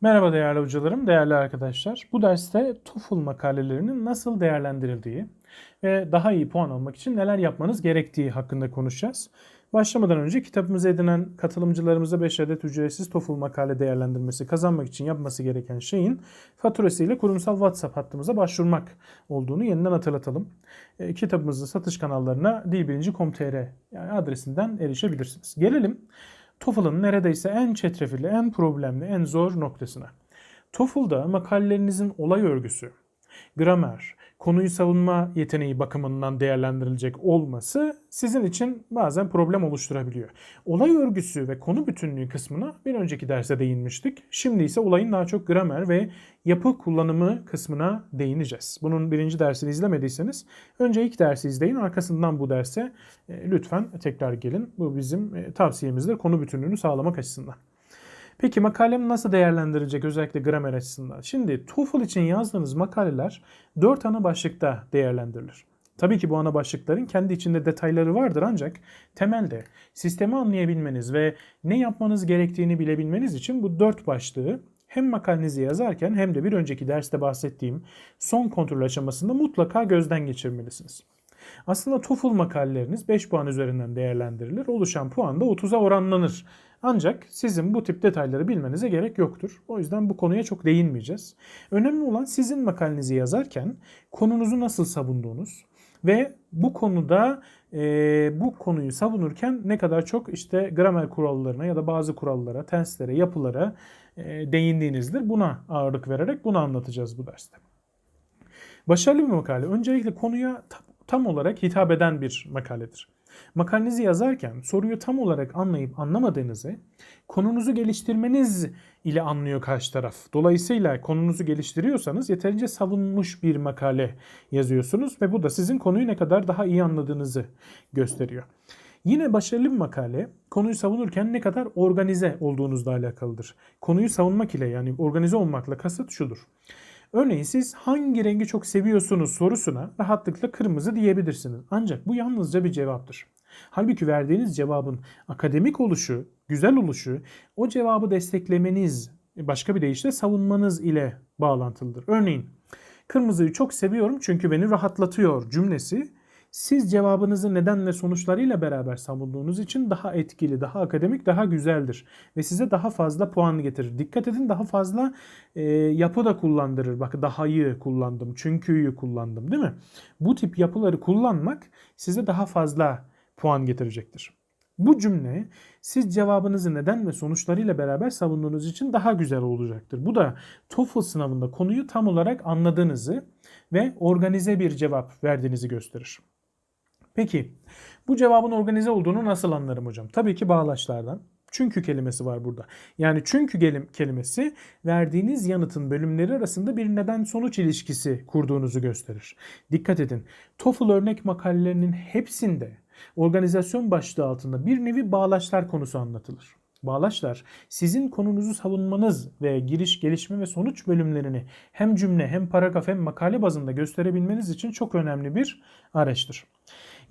Merhaba değerli hocalarım, değerli arkadaşlar. Bu derste TOEFL makalelerinin nasıl değerlendirildiği ve daha iyi puan almak için neler yapmanız gerektiği hakkında konuşacağız. Başlamadan önce kitabımızı edinen katılımcılarımıza 5 adet ücretsiz TOEFL makale değerlendirmesi kazanmak için yapması gereken şeyin faturasıyla kurumsal WhatsApp hattımıza başvurmak olduğunu yeniden hatırlatalım. E, kitabımızın satış kanallarına dilbilinci.com.tr yani adresinden erişebilirsiniz. Gelelim TOEFL'ın neredeyse en çetrefilli, en problemli, en zor noktasına. TOEFL'da makalelerinizin olay örgüsü, gramer, konuyu savunma yeteneği bakımından değerlendirilecek olması sizin için bazen problem oluşturabiliyor. Olay örgüsü ve konu bütünlüğü kısmına bir önceki derste değinmiştik. Şimdi ise olayın daha çok gramer ve yapı kullanımı kısmına değineceğiz. Bunun birinci dersini izlemediyseniz önce ilk dersi izleyin arkasından bu derse e, lütfen tekrar gelin. Bu bizim e, tavsiyemizdir konu bütünlüğünü sağlamak açısından. Peki makalem nasıl değerlendirilecek özellikle gramer açısından? Şimdi TOEFL için yazdığınız makaleler 4 ana başlıkta değerlendirilir. Tabii ki bu ana başlıkların kendi içinde detayları vardır ancak temelde sistemi anlayabilmeniz ve ne yapmanız gerektiğini bilebilmeniz için bu 4 başlığı hem makalenizi yazarken hem de bir önceki derste bahsettiğim son kontrol aşamasında mutlaka gözden geçirmelisiniz. Aslında TOEFL makaleleriniz 5 puan üzerinden değerlendirilir. Oluşan puan da 30'a oranlanır. Ancak sizin bu tip detayları bilmenize gerek yoktur. O yüzden bu konuya çok değinmeyeceğiz. Önemli olan sizin makalenizi yazarken konunuzu nasıl savunduğunuz ve bu konuda e, bu konuyu savunurken ne kadar çok işte gramer kurallarına ya da bazı kurallara, tenslere, yapılara e, değindiğinizdir. Buna ağırlık vererek bunu anlatacağız bu derste. Başarılı bir makale öncelikle konuya tam olarak hitap eden bir makaledir. Makalenizi yazarken soruyu tam olarak anlayıp anlamadığınızı konunuzu geliştirmeniz ile anlıyor karşı taraf. Dolayısıyla konunuzu geliştiriyorsanız yeterince savunmuş bir makale yazıyorsunuz ve bu da sizin konuyu ne kadar daha iyi anladığınızı gösteriyor. Yine başarılı bir makale konuyu savunurken ne kadar organize olduğunuzla alakalıdır. Konuyu savunmak ile yani organize olmakla kasıt şudur. Örneğin siz hangi rengi çok seviyorsunuz sorusuna rahatlıkla kırmızı diyebilirsiniz. Ancak bu yalnızca bir cevaptır. Halbuki verdiğiniz cevabın akademik oluşu, güzel oluşu o cevabı desteklemeniz, başka bir deyişle savunmanız ile bağlantılıdır. Örneğin kırmızıyı çok seviyorum çünkü beni rahatlatıyor cümlesi siz cevabınızı neden ve sonuçlarıyla beraber savunduğunuz için daha etkili, daha akademik, daha güzeldir. Ve size daha fazla puan getirir. Dikkat edin daha fazla e, yapı da kullandırır. Bak daha iyi kullandım, çünkü'yü kullandım değil mi? Bu tip yapıları kullanmak size daha fazla puan getirecektir. Bu cümle siz cevabınızı neden ve sonuçlarıyla beraber savunduğunuz için daha güzel olacaktır. Bu da TOEFL sınavında konuyu tam olarak anladığınızı ve organize bir cevap verdiğinizi gösterir. Peki bu cevabın organize olduğunu nasıl anlarım hocam? Tabii ki bağlaçlardan. Çünkü kelimesi var burada. Yani çünkü kelimesi verdiğiniz yanıtın bölümleri arasında bir neden sonuç ilişkisi kurduğunuzu gösterir. Dikkat edin. TOEFL örnek makalelerinin hepsinde organizasyon başlığı altında bir nevi bağlaçlar konusu anlatılır. Bağlaçlar sizin konunuzu savunmanız ve giriş, gelişme ve sonuç bölümlerini hem cümle hem paragraf hem makale bazında gösterebilmeniz için çok önemli bir araçtır.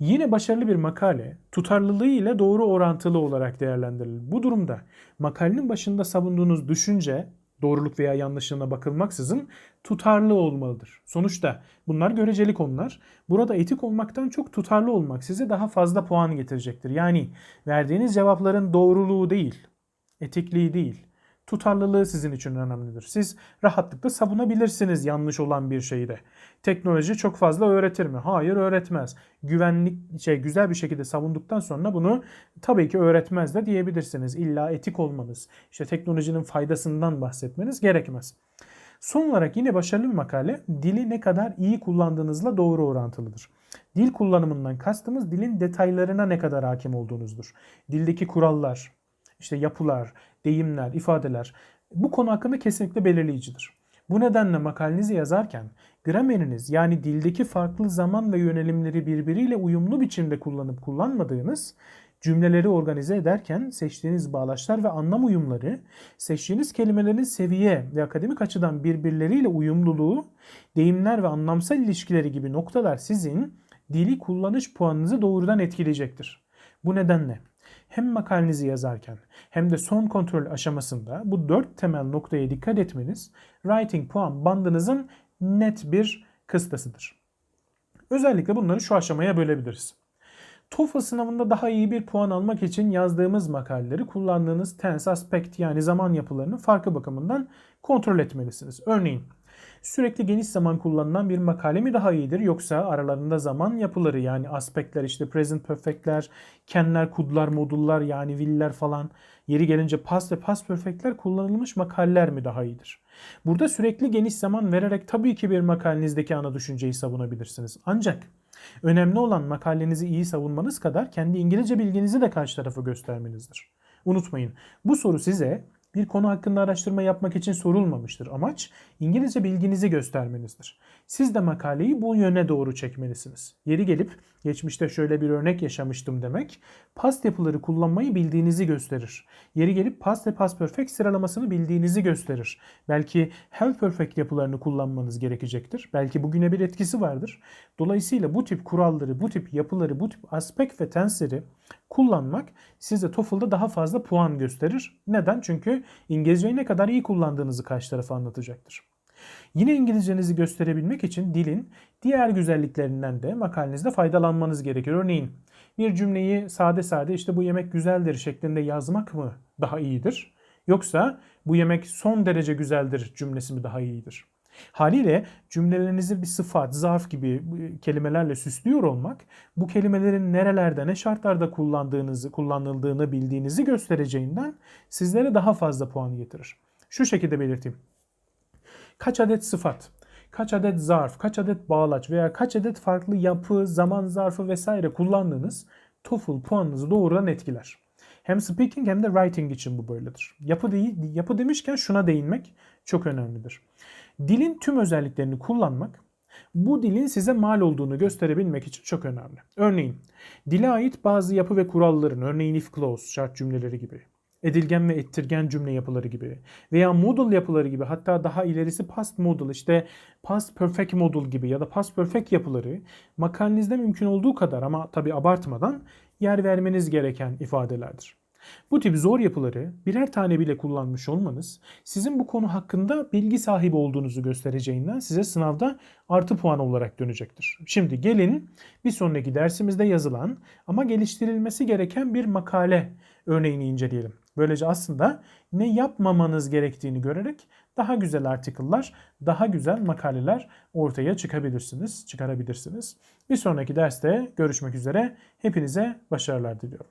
Yine başarılı bir makale tutarlılığı ile doğru orantılı olarak değerlendirilir. Bu durumda makalenin başında savunduğunuz düşünce doğruluk veya yanlışlığına bakılmaksızın tutarlı olmalıdır. Sonuçta bunlar göreceli konular. Burada etik olmaktan çok tutarlı olmak size daha fazla puan getirecektir. Yani verdiğiniz cevapların doğruluğu değil, etikliği değil, tutarlılığı sizin için önemlidir. Siz rahatlıkla savunabilirsiniz yanlış olan bir şeyi de. Teknoloji çok fazla öğretir mi? Hayır öğretmez. Güvenlik şey güzel bir şekilde savunduktan sonra bunu tabii ki öğretmez de diyebilirsiniz. İlla etik olmanız, işte teknolojinin faydasından bahsetmeniz gerekmez. Son olarak yine başarılı bir makale dili ne kadar iyi kullandığınızla doğru orantılıdır. Dil kullanımından kastımız dilin detaylarına ne kadar hakim olduğunuzdur. Dildeki kurallar, işte yapılar, deyimler, ifadeler bu konu hakkında kesinlikle belirleyicidir. Bu nedenle makalenizi yazarken grameriniz yani dildeki farklı zaman ve yönelimleri birbiriyle uyumlu biçimde kullanıp kullanmadığınız cümleleri organize ederken seçtiğiniz bağlaçlar ve anlam uyumları, seçtiğiniz kelimelerin seviye ve akademik açıdan birbirleriyle uyumluluğu, deyimler ve anlamsal ilişkileri gibi noktalar sizin dili kullanış puanınızı doğrudan etkileyecektir. Bu nedenle hem makalenizi yazarken hem de son kontrol aşamasında bu dört temel noktaya dikkat etmeniz writing puan bandınızın net bir kıstasıdır. Özellikle bunları şu aşamaya bölebiliriz. TOEFL sınavında daha iyi bir puan almak için yazdığımız makaleleri kullandığınız tense aspect yani zaman yapılarını farkı bakımından kontrol etmelisiniz. Örneğin sürekli geniş zaman kullanılan bir makale mi daha iyidir yoksa aralarında zaman yapıları yani aspektler işte present perfect'ler, can'ler, could'lar, modullar yani will'ler falan yeri gelince past ve past perfect'ler kullanılmış makaleler mi daha iyidir? Burada sürekli geniş zaman vererek tabii ki bir makalenizdeki ana düşünceyi savunabilirsiniz. Ancak önemli olan makalenizi iyi savunmanız kadar kendi İngilizce bilginizi de karşı tarafa göstermenizdir. Unutmayın bu soru size bir konu hakkında araştırma yapmak için sorulmamıştır. Amaç İngilizce bilginizi göstermenizdir. Siz de makaleyi bu yöne doğru çekmelisiniz. Yeri gelip geçmişte şöyle bir örnek yaşamıştım demek past yapıları kullanmayı bildiğinizi gösterir. Yeri gelip past ve past perfect sıralamasını bildiğinizi gösterir. Belki have perfect yapılarını kullanmanız gerekecektir. Belki bugüne bir etkisi vardır. Dolayısıyla bu tip kuralları, bu tip yapıları, bu tip aspect ve tense'leri kullanmak size TOEFL'da daha fazla puan gösterir. Neden? Çünkü İngilizceyi ne kadar iyi kullandığınızı karşı tarafa anlatacaktır. Yine İngilizcenizi gösterebilmek için dilin diğer güzelliklerinden de makalenizde faydalanmanız gerekir. Örneğin bir cümleyi sade sade işte bu yemek güzeldir şeklinde yazmak mı daha iyidir? Yoksa bu yemek son derece güzeldir cümlesi mi daha iyidir? Haliyle cümlelerinizi bir sıfat, zarf gibi kelimelerle süslüyor olmak bu kelimelerin nerelerde, ne şartlarda kullandığınızı, kullanıldığını bildiğinizi göstereceğinden sizlere daha fazla puan getirir. Şu şekilde belirteyim. Kaç adet sıfat, kaç adet zarf, kaç adet bağlaç veya kaç adet farklı yapı, zaman zarfı vesaire kullandığınız TOEFL puanınızı doğrudan etkiler. Hem speaking hem de writing için bu böyledir. Yapı değil, yapı demişken şuna değinmek çok önemlidir. Dilin tüm özelliklerini kullanmak bu dilin size mal olduğunu gösterebilmek için çok önemli. Örneğin dile ait bazı yapı ve kuralların örneğin if clause şart cümleleri gibi edilgen ve ettirgen cümle yapıları gibi veya modal yapıları gibi hatta daha ilerisi past modal işte past perfect modal gibi ya da past perfect yapıları makalenizde mümkün olduğu kadar ama tabi abartmadan yer vermeniz gereken ifadelerdir. Bu tip zor yapıları birer tane bile kullanmış olmanız sizin bu konu hakkında bilgi sahibi olduğunuzu göstereceğinden size sınavda artı puan olarak dönecektir. Şimdi gelin bir sonraki dersimizde yazılan ama geliştirilmesi gereken bir makale örneğini inceleyelim. Böylece aslında ne yapmamanız gerektiğini görerek daha güzel article'lar, daha güzel makaleler ortaya çıkabilirsiniz, çıkarabilirsiniz. Bir sonraki derste görüşmek üzere. Hepinize başarılar diliyorum.